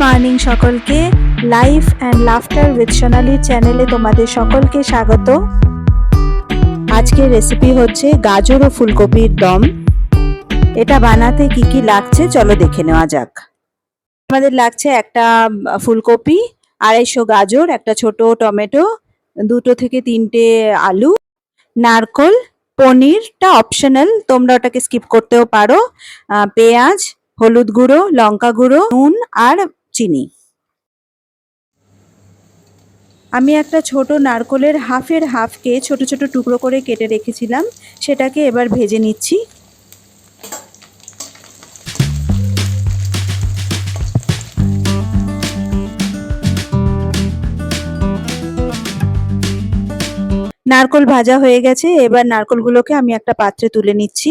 Morning সকলকে life and laughter with সোনালির চ্যানেলে তোমাদের সকলকে স্বাগত। আজকের রেসিপি হচ্ছে গাজর ও ফুলকপির দম। এটা বানাতে কি কি লাগছে চলো দেখে নেওয়া যাক। আমাদের লাগছে একটা ফুলকপি, আড়াইশো গাজর, একটা ছোট টমেটো, দুটো থেকে তিনটে আলু, নারকল পনিরটা অপশনাল, তোমরা ওটাকে স্কিপ করতেও পারো। পেঁয়াজ, হলুদ গুঁড়ো, লঙ্কা গুঁড়ো, নুন আর চিনি। আমি একটা ছোট নারকলের হাফের হাফকে ছোট ছোট টুকরো করে কেটে রেখেছিলাম, সেটাকে এবার ভেজে নিচ্ছি। নারকল ভাজা হয়ে গেছে, এবার নারকলগুলোকে আমি একটা পাত্রে তুলে নিচ্ছি।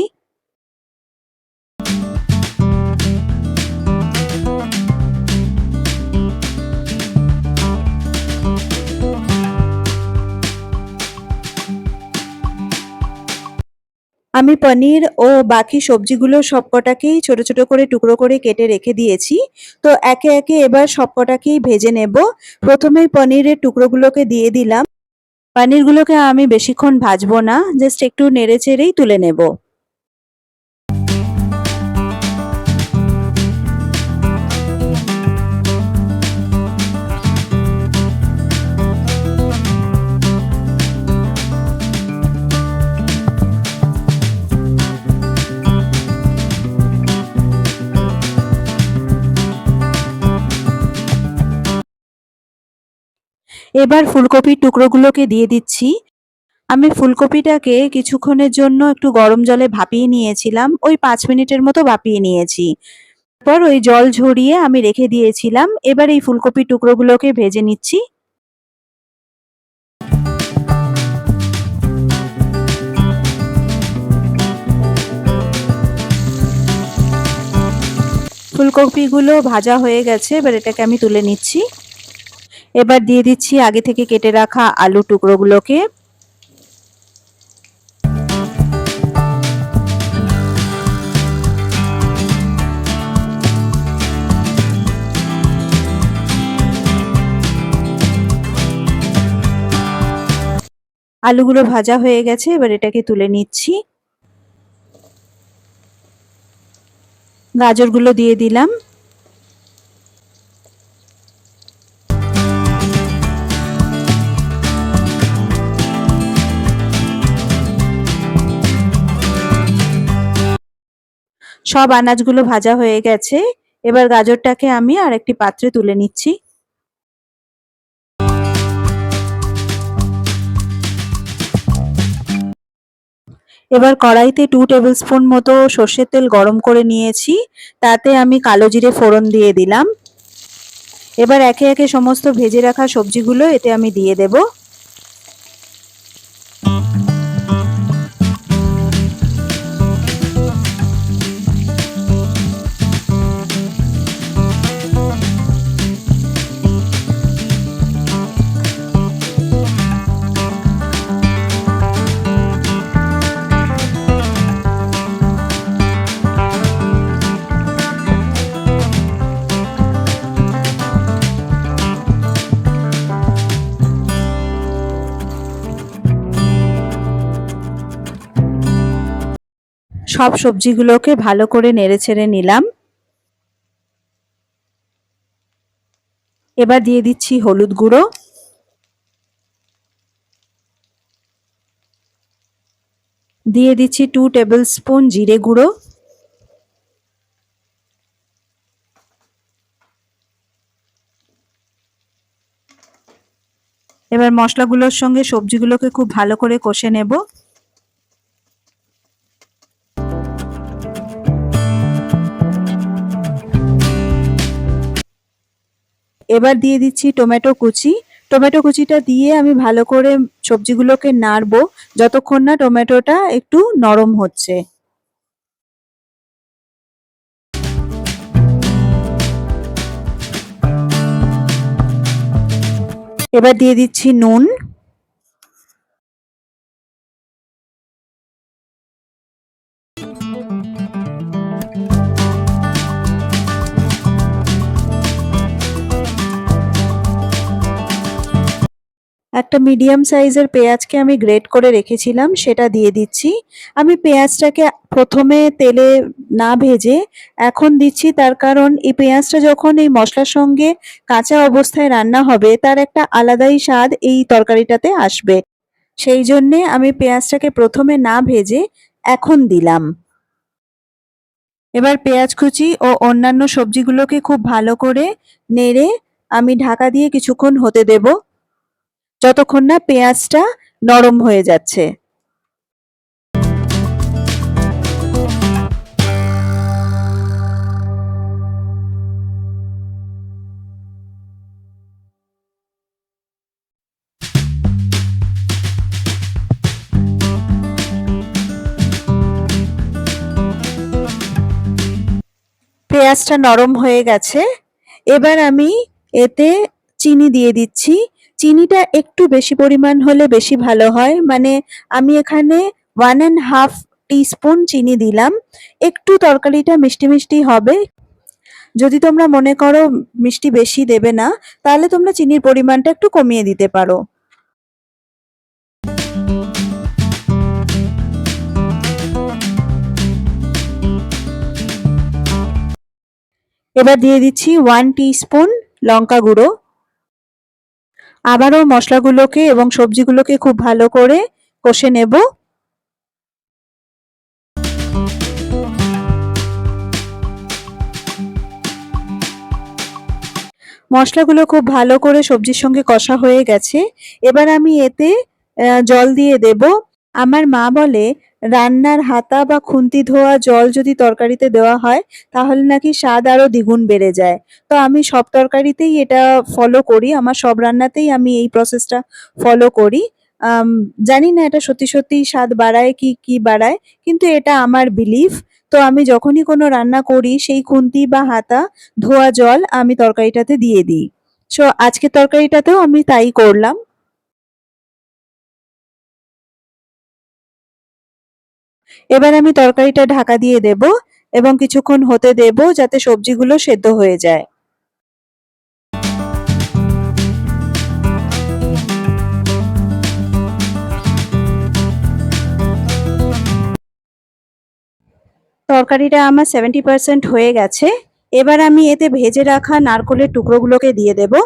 আমি পনির ও বাকি সবজিগুলো সবকটাকেই ছোট ছোট করে টুকরো করে কেটে রেখে দিয়েছি। তো একে একে এবার সবকটাকেই ভেজে নেব। প্রথমেই পনিরের টুকরোগুলোকে দিয়ে দিলাম। পনিরগুলোকে আমি বেশিক্ষণ ভাজবো না, জাস্ট একটু নেড়ে চেড়েই তুলে নেব। এবার ফুলকপির টুকরোগুলোকে দিয়ে দিচ্ছি। আমি ফুলকপিটাকে কিছুক্ষণের জন্য একটু গরম জলে ভাপিয়ে নিয়েছিলাম, ওই পাঁচ মিনিটের মতো ভাপিয়ে নিয়েছি। তারপর ওই জল ঝরিয়ে আমি রেখে দিয়েছিলাম, এবার এই ফুলকপির টুকরোগুলোকে ভেজে নিচ্ছি। ফুলকপিগুলো ভাজা হয়ে গেছে, এবার এটাকে আমি তুলে নিচ্ছি। এবার দিয়ে দিচ্ছি আগে থেকে কেটে রাখা আলু টুকরোগুলোকে। আলুগুলো ভাজা হয়ে গেছে, এবার এটাকে তুলে নিচ্ছি। গাজরগুলো দিয়ে দিলাম। সব আনাজগুলো ভাজা হয়ে গেছে। এবার গাজরটাকে আমি আর একটি পাত্রে তুলে নিচ্ছি। এবার কড়াইতে টু টেবিল স্পুন মতো সর্ষের তেল গরম করে নিয়েছি। তাতে আমি কালো জিরে ফোড়ন দিয়ে দিলাম। এবার একে একে সমস্ত ভেজে রাখা সবজিগুলো এতে আমি দিয়ে দেব। সব সবজিগুলোকে ভালো করে নেড়ে ছেড়ে নিলাম। এবার দিয়ে দিচ্ছি হলুদ গুঁড়ো। দিয়ে দিচ্ছি টু টেবিল স্পুন জিরে গুঁড়ো। এবার মশলাগুলোর সঙ্গে সবজিগুলোকে খুব ভালো করে কষে নেব। এবার দিয়ে দিচ্ছি টমেটো কুচি। টমেটো কুচিটা দিয়ে আমি ভালো করে সবজিগুলোকে নাড়বো, যতক্ষণ না টমেটোটা একটু নরম হচ্ছে। এবার দিয়ে দিচ্ছি নুন। একটা মিডিয়াম সাইজের পেঁয়াজকে আমি গ্রেট করে রেখেছিলাম, সেটা দিয়ে দিচ্ছি। আমি পেঁয়াজটাকে প্রথমে তেলে না ভেজে এখন দিচ্ছি, তার কারণ এই পেঁয়াজটা যখন এই মশলার সঙ্গে কাঁচা অবস্থায় রান্না হবে, তার একটা আলাদাই স্বাদ এই তরকারিটাতে আসবে। সেই জন্যে আমি পেঁয়াজটাকে প্রথমে না ভেজে এখন দিলাম। এবার পেঁয়াজ কুচি ও অন্যান্য সবজিগুলোকে খুব ভালো করে নেড়ে আমি ঢাকা দিয়ে কিছুক্ষণ হতে দেব। যতক্ষণ না পেঁয়াজটা নরম হয়ে যাচ্ছে। পেঁয়াজটা নরম হয়ে গেছে। এবার আমি এতে চিনি দিয়ে দিচ্ছি। চিনিটা একটু বেশি পরিমাণ হলে বেশি ভালো হয়। মানে আমি এখানে ওয়ান অ্যান্ড হাফ টিস্পুন চিনি দিলাম। একটু তরকারিটা মিষ্টি মিষ্টি হবে। যদি তোমরা মনে করো মিষ্টি বেশি দেবে না, তাহলে তোমরা চিনির পরিমাণটা একটু কমিয়ে দিতে পারো। এবার দিয়ে দিচ্ছি ওয়ান স্পুন লঙ্কা গুঁড়ো। আবারও মশলাগুলোকে এবং সবজিগুলোকে খুব ভালো করে কষে নেব। মশলাগুলো খুব ভালো করে সবজির সঙ্গে কষা হয়ে গেছে। এবার আমি এতে জল দিয়ে দেব। আমার মা বলে, রান্নার হাতা বা খুন্তি ধোয়া জল যদি তরকারিতে দেওয়া হয়, তাহলে নাকি স্বাদ আরও দ্বিগুণ বেড়ে যায়। তো আমি সব তরকারিতেই এটা ফলো করি, আমার সব রান্নাতেই আমি এই প্রসেসটা ফলো করি। জানি না এটা সত্যি সত্যি স্বাদ বাড়ায় কি কি বাড়ায়, কিন্তু এটা আমার বিলিফ তো আমি যখনই কোনো রান্না করি, সেই খুন্তি বা হাতা, ধোয়া জল আমি তরকারিটাতে দিয়ে দিই। সো আজকে তরকারিটাতেও আমি তাই করলাম। এবার আমি তরকারিটা ঢাকা দিয়ে দেব এবং কিছুক্ষণ হতে দেব যাতে সবজিগুলো সেদ্ধ হয়ে যায়। তরকারিটা আমার সেভেন্টি পার্সেন্ট হয়ে গেছে। এবার আমি এতে ভেজে রাখা নারকলের টুকরোগুলোকে দিয়ে দেবো।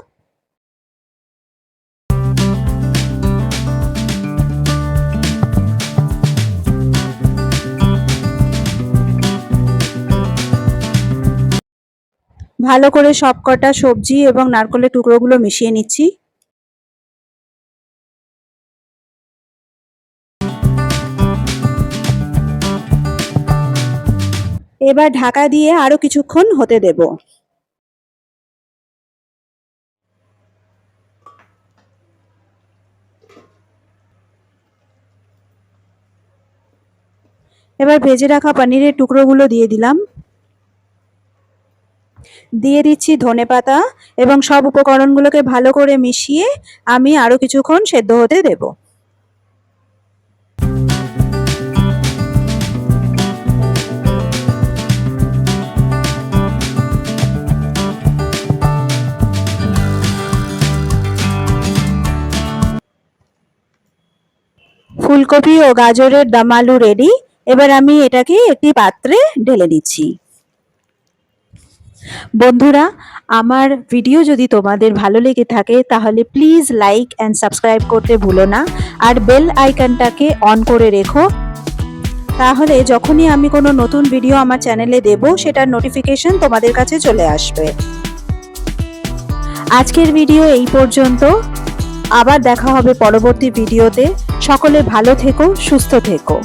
ভালো করে সব কটা সবজি এবং নারকলের টুকরোগুলো মিশিয়ে নিচ্ছি। এবার ঢাকা দিয়ে আরও কিছুক্ষণ হতে দেব। এবার ভেজে রাখা পনিরের টুকরোগুলো দিয়ে দিলাম। দিয়ে দিচ্ছি ধনে পাতা এবং সব উপকরণগুলোকে ভালো করে মিশিয়ে আমি আরও কিছুক্ষণ সেদ্ধ হতে দেব। ফুলকপি ও গাজরের দামালু রেডি এবার আমি এটাকে একটি পাত্রে ঢেলে দিচ্ছি। বন্ধুরা, আমার ভিডিও যদি তোমাদের ভালো লেগে থাকে, তাহলে প্লিজ লাইক অ্যান্ড সাবস্ক্রাইব করতে ভুলো না। আর বেল আইকনটাকে অন করে রেখো। তাহলে যখনই আমি কোনো নতুন ভিডিও আমার চ্যানেলে দেব, সেটার নোটিফিকেশন তোমাদের কাছে চলে আসবে। আজকের ভিডিও এই পর্যন্ত। আবার দেখা হবে পরবর্তী ভিডিওতে সকলে ভালো থেকো, সুস্থ থেকো।